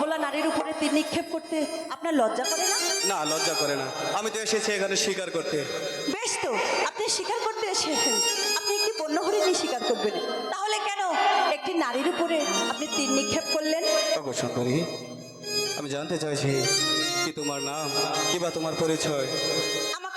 তোলা নারীর উপরে তীর নিক্ষেপ করতে আপনার লজ্জা করে না? না লজ্জা করে না। আমি তো এসেছি এখানে স্বীকার করতে। বেশ তো আপনি স্বীকার করতে এসেছেন। আপনি একটি বন্য হরিণী স্বীকার করবেন। তাহলে কেন একটি নারীর উপরে আপনি তীর নিক্ষেপ করলেন? ওগো সুন্দরী আমি জানতে চাইছি কি তোমার নাম কি বা তোমার পরিচয়? আমাকে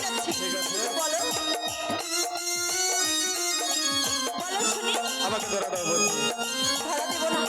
আছে। বলো। বলো শুনি। আমাকে ধরা দাও ধরা দেবো না।